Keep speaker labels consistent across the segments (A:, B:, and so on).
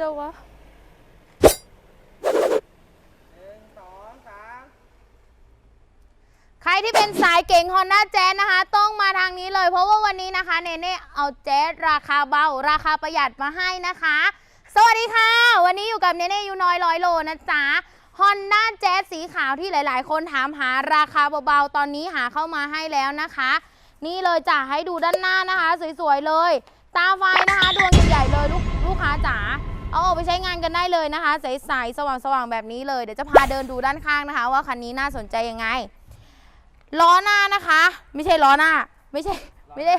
A: จังวะใครที่เป็นสายเก่ง Honda Jazz นะคะ ต้องมาทางนี้เลย เพราะว่าวันนี้นะคะเนเน่เอาแจ๊สราคาเบา ราคาประหยัดมาให้นะคะ สวัสดีค่ะ วันนี้อยู่กับเนเน่ยูน้อยร้อยโลนะจ๊ะ Honda Jazz สีขาวที่หลาย ๆ คนถามหาราคาเบาๆตอนนี้หาเข้ามาให้แล้วนะคะ นี่เลยจ้ะให้ดูด้านหน้านะคะ สวย ๆ เลย ตาไฟนะคะดวงใหญ่ๆเลยลูกลูกค้าจ๋า เอาออกไปใช้งานกันได้เลยนะคะใสๆสว่างๆแบบนี้เลย เดี๋ยวจะพาเดินดูด้านข้างนะคะ ว่าคันนี้น่าสนใจยังไง ล้อหน้านะคะ ไม่ใช่ล้อหน้า ไม่ใช่ไม่ได้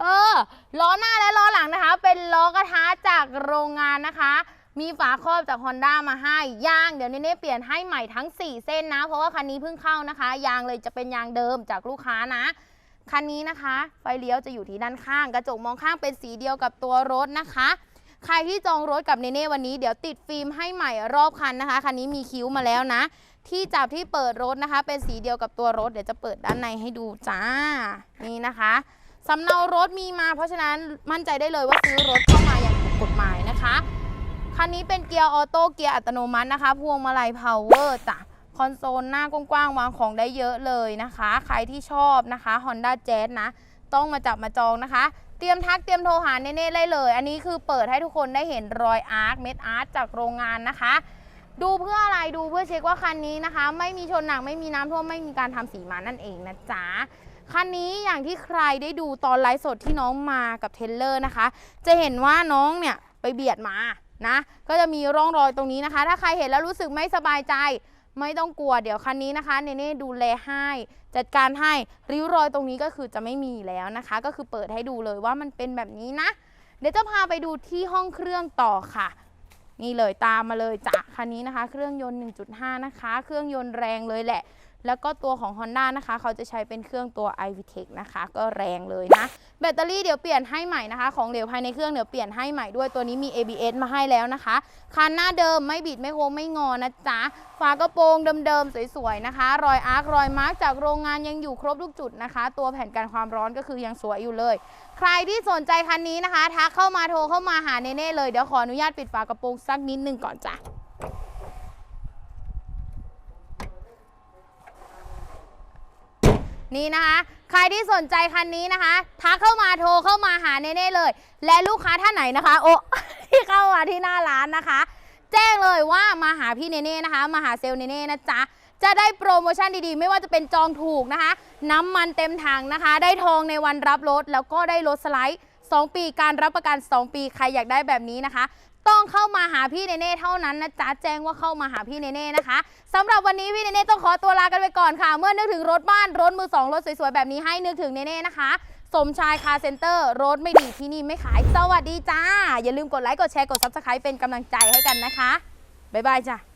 A: เออล้อหน้าและล้อหลังนะคะ เป็นล้อกระทะจากโรงงานนะคะ มีฝาครอบจาก Honda มาให้ยางเดี๋ยวเนเน่เปลี่ยนให้ใหม่ทั้ง 4 เส้นนะ เพราะว่าคันนี้เพิ่งเข้านะคะ ยางเลยจะเป็นยางเดิมจากลูกค้านะคันนี้นะคะ ไฟเลี้ยวจะอยู่ที่ด้านข้าง กระจกมองข้างเป็นสีเดียวกับตัวรถนะคะ ใครที่จองรถกับเนเน่วันนี้เดี๋ยวติดฟิล์มให้ใหม่รอบคันนะคะ คันนี้มีคิ้วมาแล้วนะ ที่จับที่เปิดรถนะคะ เป็นสีเดียวกับตัวรถ เดี๋ยวจะเปิดด้านในให้ดูจ้า นี่นะคะสำเนารถมีมา เพราะฉะนั้นมั่นใจได้เลยว่าซื้อรถเข้ามาอย่างถูกกฎหมายนะคะ คันนี้เป็นเกียร์ออโต้เกียร์อัตโนมัตินะคะ พวงมาลัยพาวเวอร์จ้ะคอนโซลหน้ากว้างๆวางของได้เยอะเลยนะคะ ใครที่ชอบนะคะ Honda Jazz นะ ต้องมาจับมาจองนะคะ เตรียมทักเตรียมโทรหาเน่ๆได้เลย อันนี้คือเปิดให้ทุกคนได้เห็นรอยอาร์คเม็ดอาร์ตจากโรงงานนะคะ ดูเพื่ออะไรดูเพื่อเช็คว่าคันนี้นะคะ ไม่มีชนหนักไม่มีน้ำท่วมไม่มีการทำสีมานั่นเองนะจ๊ะคันนี้อย่างที่ใครได้ดูตอนไลฟ์สดที่น้องมากับเทลเลอร์นะคะ จะเห็นว่าน้องเนี่ยไปเบียดมานะ ก็จะมีร่องรอยตรงนี้นะคะ ถ้าใครเห็นแล้วรู้สึกไม่สบายใจ ไม่ต้องกลัวเดี๋ยวคันนี้นะคะเนเน่ดูแลให้จัดการให้ริ้วรอยตรงนี้ก็คือจะไม่มีแล้วนะคะ ก็คือเปิดให้ดูเลยว่ามันเป็นแบบนี้นะ เดี๋ยวจะพาไปดูที่ห้องเครื่องต่อค่ะ นี่เลยตามมาเลยจ้ะ คันนี้นะคะ เครื่องยนต์ 1.5 นะคะ เครื่องยนต์แรงเลยแหละ แล้วก็ตัวของ Honda นะคะ เขาจะใช้เป็นเครื่องตัว iVTEC นะคะ ก็แรงเลยนะ แบตเตอรี่เดี๋ยวเปลี่ยนให้ใหม่นะคะ ของเหลวภายในเครื่องเดี๋ยวเปลี่ยนให้ใหม่ด้วยตัวนี้มี ABS มาให้แล้วนะคะ คันหน้าเดิมไม่บิดไม่โค้งไม่งอนะจ๊ะฝากระโปรงเดิมๆสวยๆนะคะ รอยอาร์ครอยมาร์กจากโรงงานยังอยู่ครบทุกจุดนะคะ ตัวแผ่นกันความร้อนก็คือยังสวยอยู่เลย ใครที่สนใจคันนี้นะคะทักเข้ามาโทรเข้ามาหาเน่ๆเลยเดี๋ยวขออนุญาตปิดฝากระโปรงสักนิดนึงก่อนจ้ะ นี่นะคะ ใครที่สนใจคันนี้นะคะทักเข้ามาโทรเข้ามาหาเน่ๆเลย และลูกค้าท่านไหนนะคะ โอ้ที่เข้ามาที่หน้าร้านนะคะ แจ้งเลยว่ามาหาพี่เนเน่นะคะ มาหาเซลล์เนเน่นะจ๊ะจะได้โปรโมชั่นดีๆ ไม่ว่าจะเป็นจองถูกนะคะ น้ำมันเต็มถังนะคะ ได้ทองในวันรับรถแล้วก็ได้รถสไลด์ 2 ปีการรับประกัน 2 ปีใครอยากได้แบบนี้นะคะ ต้องเข้ามาหาพี่เนเน่เท่านั้นนะจ๊ะแจ้งว่าเข้ามาหาพี่เนเน่นะคะสำหรับวันนี้พี่เนเน่ต้องขอตัวลากันไปก่อนค่ะ เมื่อนึกถึงรถบ้านรถมือสองรถสวยๆแบบนี้ให้นึกถึงเนเน่นะคะ สมชายคาร์เซ็นเตอร์รถไม่ดีที่นี่ไม่ขายสวัสดีจ้า อย่าลืมกดไลค์กดแชร์กด subscribe เป็นกำลังใจให้กันนะคะบ๊ายบายจ้ะ